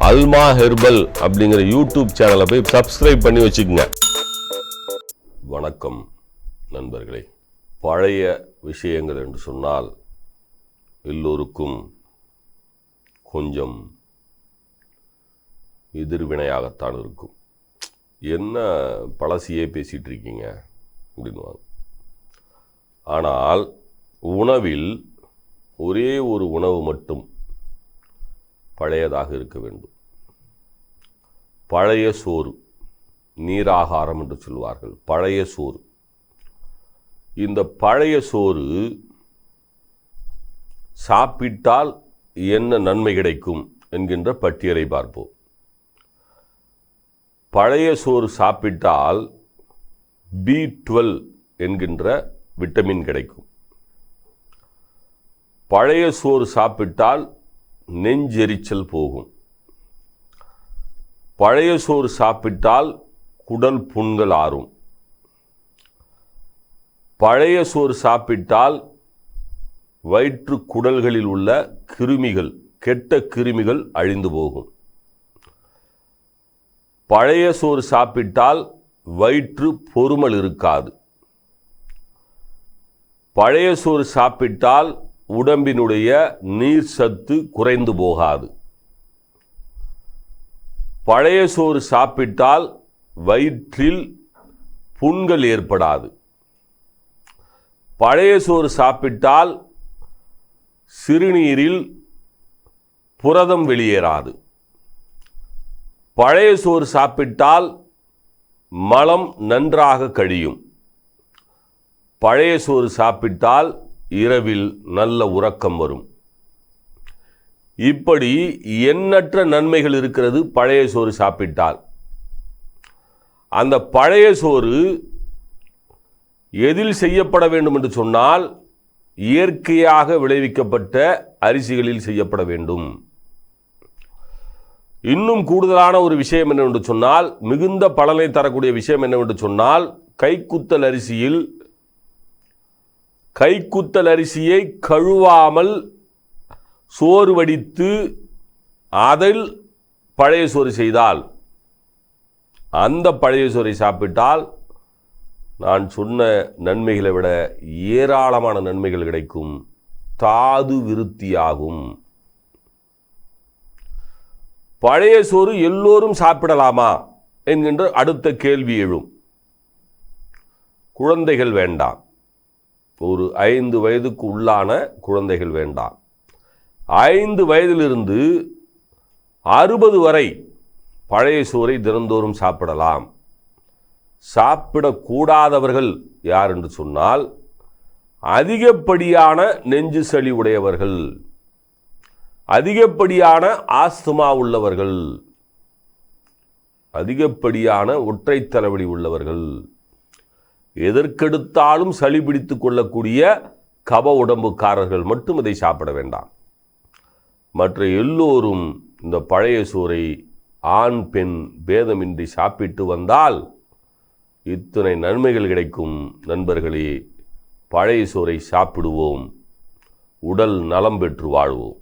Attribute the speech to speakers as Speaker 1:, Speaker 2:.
Speaker 1: அல்மா herbal அப்படிங்கிற YouTube சேனலை போய் சப்ஸ்கிரைப் பண்ணி வச்சுக்கோங்க. வணக்கம் நண்பர்களே. பழைய விஷயங்கள் என்று சொன்னால் எல்லோருக்கும் கொஞ்சம் எதிர்வினையாகத்தான் இருக்கும். என்ன பழசியே பேசிகிட்டு இருக்கீங்க? அப்படின்வாங்க ஆனால் உணவில் ஒரே ஒரு உணவு மட்டும் பழையதாக இருக்க வேண்டும். பழைய சோறு நீராகாரம் என்று சொல்வார்கள். பழைய சோறு. இந்த பழைய சோறு சாப்பிட்டால் என்ன நன்மை கிடைக்கும் என்கின்ற பட்டியலை பார்ப்போம். பழைய சோறு சாப்பிட்டால் பி டுவெல் என்கின்ற விட்டமின் கிடைக்கும். பழைய சோறு சாப்பிட்டால் நெஞ்செரிச்சல் போகும். பழைய சோறு சாப்பிட்டால் குடல் புண்கள் ஆறும். பழைய சோறு சாப்பிட்டால் வயிற்று குடல்களில் உள்ள கிருமிகள் கெட்ட கிருமிகள் அழிந்து போகும். பழைய சோறு சாப்பிட்டால் வயிற்று பொறுமல் இருக்காது. பழைய சோறு சாப்பிட்டால் உடம்பினுடைய நீர் சத்து குறைந்து போகாது. பழைய சோறு சாப்பிட்டால் வயிற்றில் புண்கள் ஏற்படாது. பழைய சோறு சாப்பிட்டால் சிறுநீரில் புரதம் வெளியேறாது. பழைய சோறு சாப்பிட்டால் மலம் நன்றாக கழியும். பழைய சோறு சாப்பிட்டால் இரவில் நல்ல உறக்கம் வரும். இப்படி எண்ணற்ற நன்மைகள் இருக்கிறது பழைய சோறு சாப்பிட்டால். அந்த பழைய சோறு எதில் செய்யப்பட வேண்டும் என்று சொன்னால் இயற்கையாக விளைவிக்கப்பட்ட அரிசிகளில் செய்யப்பட வேண்டும். இன்னும் கூடுதலான ஒரு விஷயம் என்னவென்று சொன்னால் மிகுந்த பலனை தரக்கூடிய விஷயம் என்னவென்று சொன்னால் கைக்குத்தல் அரிசியில் கைக்குத்தல் அரிசியை கழுவாமல் சோறு வடித்து அதில் பழைய சோறு செய்தால் அந்த பழைய சோறை சாப்பிட்டால் நான் சொன்ன நன்மைகளை விட ஏராளமான நன்மைகள் கிடைக்கும். தாது விருத்தியாகும். பழைய சோறு எல்லோரும் சாப்பிடலாமா என்கின்ற அடுத்த கேள்வி எழும். குழந்தைகள் வேண்டாம். ஒரு ஐந்து வயதுக்கு உள்ளான குழந்தைகள் வேண்டாம். ஐந்து வயதிலிருந்து அறுபது வரை பழைய சோறை தினந்தோறும் சாப்பிடலாம். சாப்பிடக்கூடாதவர்கள் யார் என்று சொன்னால் அதிகப்படியான நெஞ்சு சளி உடையவர்கள் அதிகப்படியான ஆஸ்துமா உள்ளவர்கள் அதிகப்படியான ஒற்றை தலைவலி உள்ளவர்கள். எதற்கெடுத்தாலும் சளி பிடித்து கொள்ளக்கூடிய கப உடம்புக்காரர்கள் மட்டும் இதை சாப்பிட வேண்டாம். மற்ற எல்லோரும் இந்த பழைய சோறை ஆண் பெண் பேதமின்றி சாப்பிட்டு வந்தால் இத்தனை நன்மைகள் கிடைக்கும். நண்பர்களே பழைய சோறை சாப்பிடுவோம். உடல் நலம் பெற்று வாழ்வோம்.